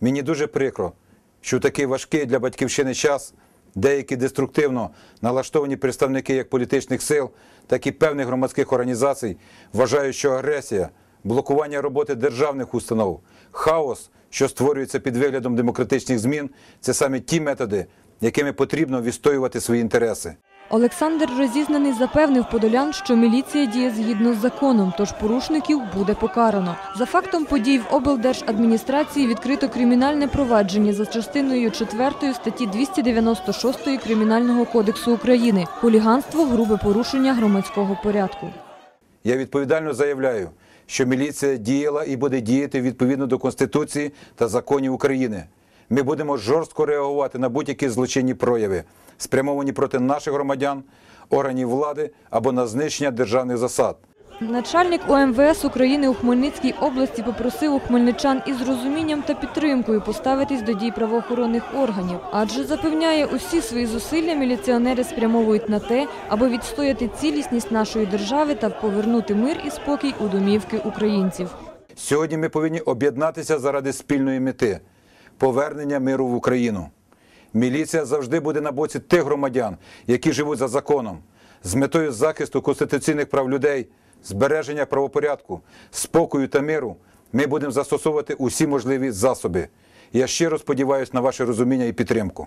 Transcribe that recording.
Мені дуже прикро, що в такий важкий для батьківщини час деякі деструктивно налаштовані представники як політичних сил, так і певних громадських організацій вважають, що агресія, блокування роботи державних установ, хаос, що створюється під виглядом демократичних змін, це саме ті методи, якими потрібно відстоювати свої інтереси. Олександр Розізнаний запевнив подолян, що міліція діє згідно з законом, тож порушників буде покарано. За фактом подій в облдержадміністрації відкрито кримінальне провадження за частиною 4 статті 296 Кримінального кодексу України хуліганство, грубе порушення громадського порядку. Я відповідально заявляю, що міліція діяла і буде діяти відповідно до Конституції та законів України. Ми будемо жорстко реагувати на будь-які злочинні прояви, спрямовані проти наших громадян, органів влади або на знищення державних засад. Начальник ОМВС України у Хмельницькій області попросив у хмельничан із розумінням та підтримкою поставитись до дій правоохоронних органів, адже запевняє, усі свої зусилля міліціонери спрямовують на те, аби відстояти цілісність нашої держави та повернути мир і спокій у домівки українців. Сьогодні ми повинні об'єднатися заради спільної мети повернення миру в Україну. Міліція завжди буде на боці тих громадян, які живуть за законом, з метою захисту конституційних прав людей, збереження правопорядку, спокою та миру. Ми будемо застосовувати усі можливі засоби. Я щиро сподіваюся на ваше розуміння і підтримку.